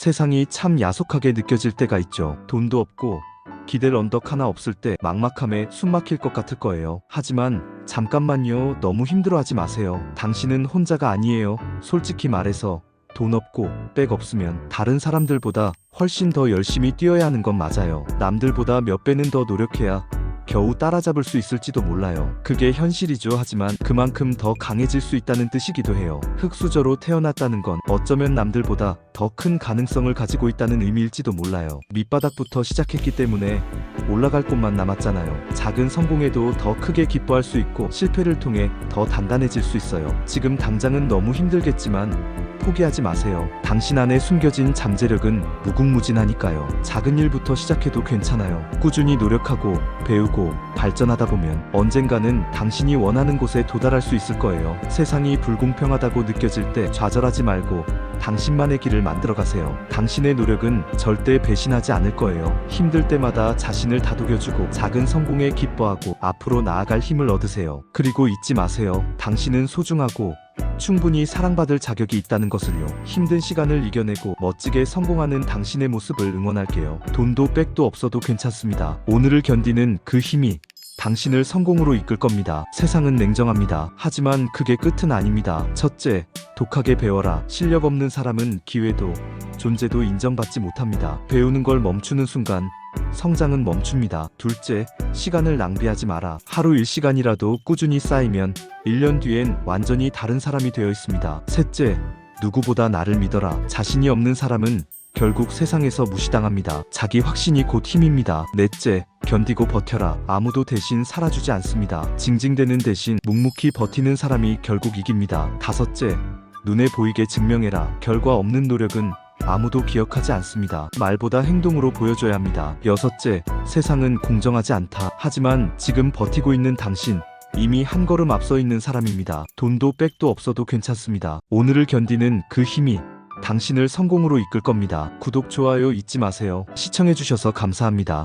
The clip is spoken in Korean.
세상이 참 야속하게 느껴질 때가 있죠. 돈도 없고 기댈 언덕 하나 없을 때 막막함에 숨 막힐 것 같을 거예요. 하지만 잠깐만요. 너무 힘들어하지 마세요. 당신은 혼자가 아니에요. 솔직히 말해서 돈 없고 백 없으면 다른 사람들보다 훨씬 더 열심히 뛰어야 하는 건 맞아요. 남들보다 몇 배는 더 노력해야 겨우 따라잡을 수 있을지도 몰라요. 그게 현실이죠. 하지만 그만큼 더 강해질 수 있다는 뜻이기도 해요. 흙수저로 태어났다는 건 어쩌면 남들보다 더 큰 가능성을 가지고 있다는 의미일지도 몰라요. 밑바닥부터 시작했기 때문에 올라갈 곳만 남았잖아요. 작은 성공에도 더 크게 기뻐할 수 있고 실패를 통해 더 단단해질 수 있어요. 지금 당장은 너무 힘들겠지만 포기하지 마세요. 당신 안에 숨겨진 잠재력은 무궁무진하니까요. 작은 일부터 시작해도 괜찮아요. 꾸준히 노력하고 배우고 발전하다 보면 언젠가는 당신이 원하는 곳에 도달할 수 있을 거예요. 세상이 불공평하다고 느껴질 때 좌절하지 말고 당신만의 길을 만들어 가세요. 당신의 노력은 절대 배신하지 않을 거예요. 힘들 때마다 자신을 다독여주고 작은 성공에 기뻐하고 앞으로 나아갈 힘을 얻으세요. 그리고 잊지 마세요. 당신은 소중하고 충분히 사랑받을 자격이 있다는 것을요. 힘든 시간을 이겨내고 멋지게 성공하는 당신의 모습을 응원할게요. 돈도 백도 없어도 괜찮습니다. 오늘을 견디는 그 힘이 당신을 성공으로 이끌 겁니다. 세상은 냉정합니다. 하지만 그게 끝은 아닙니다. 첫째, 독하게 배워라. 실력 없는 사람은 기회도 존재도 인정받지 못합니다. 배우는 걸 멈추는 순간 성장은 멈춥니다. 둘째, 시간을 낭비하지 마라. 하루 1시간이라도 꾸준히 쌓이면 1년 뒤엔 완전히 다른 사람이 되어 있습니다. 셋째, 누구보다 나를 믿어라. 자신이 없는 사람은 결국 세상에서 무시당합니다. 자기 확신이 곧 힘입니다. 넷째, 견디고 버텨라. 아무도 대신 살아주지 않습니다. 징징대는 대신 묵묵히 버티는 사람이 결국 이깁니다. 다섯째, 눈에 보이게 증명해라. 결과 없는 노력은 아무도 기억하지 않습니다. 말보다 행동으로 보여줘야 합니다. 여섯째, 세상은 공정하지 않다. 하지만 지금 버티고 있는 당신, 이미 한 걸음 앞서 있는 사람입니다. 돈도 백도 없어도 괜찮습니다. 오늘을 견디는 그 힘이 당신을 성공으로 이끌 겁니다. 구독, 좋아요 잊지 마세요. 시청해주셔서 감사합니다.